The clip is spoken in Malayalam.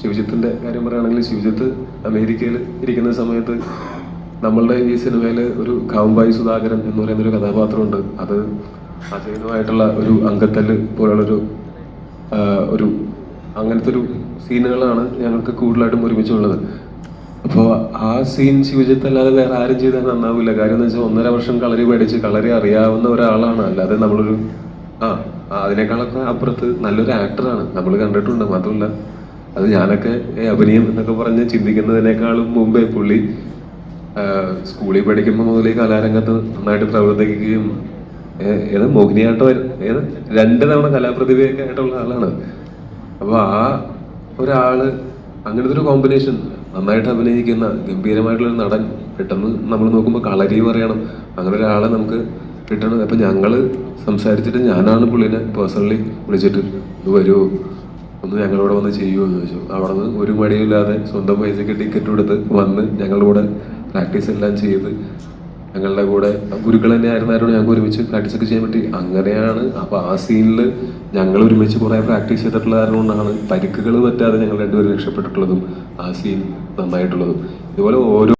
ശിവജിത്തിന്റെ കാര്യം പറയുകയാണെങ്കിൽ ശിവജിത്ത് അമേരിക്കയിൽ ഇരിക്കുന്ന സമയത്ത് നമ്മളുടെ ഈ സിനിമയിൽ ഒരു കാവുംബായി സുധാകരൻ എന്ന് പറയുന്ന ഒരു കഥാപാത്രമുണ്ട്. അത് അജയനുമായിട്ടുള്ള ഒരു അങ്കത്തല്ല് പോലുള്ളൊരു ഒരു അങ്ങനത്തെ ഒരു സീനുകളാണ് ഞങ്ങൾക്ക് കൂടുതലായിട്ടും ഒരുമിച്ചുള്ളത്. അപ്പോൾ ആ സീൻ ശിവജിത്ത് അല്ലാതെ വേറെ ആരും ചെയ്താൽ നന്നാവില്ല. കാര്യം എന്ന് വെച്ചാൽ ഒന്നര വർഷം കളരി പഠിച്ച് കളരി അറിയാവുന്ന ഒരാളാണ്. അല്ലാതെ നമ്മളൊരു ആ, അതിനേക്കാളൊക്കെ അപ്പുറത്ത് നല്ലൊരു ആക്ടറാണ് നമ്മൾ കണ്ടിട്ടുണ്ട്. മാത്രമല്ല അത് ഞാനൊക്കെ അഭിനയം എന്നൊക്കെ പറഞ്ഞ് ചിന്തിക്കുന്നതിനേക്കാളും മുമ്പേ പുള്ളി സ്കൂളിൽ പഠിക്കുമ്പോൾ മുതലേ കലാരംഗത്ത് നന്നായിട്ട് പ്രവർത്തിക്കുകയും ഏത് മോഹിനിയാട്ടം ഏത് രണ്ട് തവണ കലാപ്രതിഭയൊക്കെ ആയിട്ടുള്ള ആളാണ്. അപ്പോൾ ആ ഒരാൾ അങ്ങനത്തെ ഒരു കോമ്പിനേഷൻ നന്നായിട്ട് അഭിനയിക്കുന്ന ഗംഭീരമായിട്ടുള്ള നടൻ പെട്ടെന്ന് നമ്മൾ നോക്കുമ്പോൾ കളരി പറയണം. അങ്ങനെ ഒരാളെ നമുക്ക് കിട്ടണം. അപ്പം ഞങ്ങൾ സംസാരിച്ചിട്ട് ഞാനാണ് പുള്ളിനെ പേഴ്സണലി വിളിച്ചിട്ട് ഇത് വരുമോ ഒന്ന് ഞങ്ങളോട് വന്ന് ചെയ്യുമോ എന്ന് ചോദിച്ചു. അവിടെ നിന്ന് ഒരു മടിയില്ലാതെ സ്വന്തം പൈസയ്ക്ക് ടിക്കറ്റ് എടുത്ത് വന്ന് ഞങ്ങളുടെ കൂടെ പ്രാക്ടീസ് എല്ലാം ചെയ്ത് ഞങ്ങളുടെ കൂടെ ഗുരുക്കൾ തന്നെ ആയിരുന്നായിരുന്നു ഞങ്ങൾക്ക് ഒരുമിച്ച് പ്രാക്ടീസ് ഒക്കെ ചെയ്യാൻ പറ്റി. അങ്ങനെയാണ് അപ്പോൾ ആ സീനിൽ ഞങ്ങൾ ഒരുമിച്ച് കുറേ പ്രാക്ടീസ് ചെയ്തിട്ടുള്ള കാരണം കൊണ്ടാണ് പരിക്കുകൾ പറ്റാതെ ഞങ്ങൾ രണ്ടുപേരും രക്ഷപ്പെട്ടിട്ടുള്ളതും ആ സീൻ നന്നായിട്ടുള്ളതും. ഇതുപോലെ ഓരോ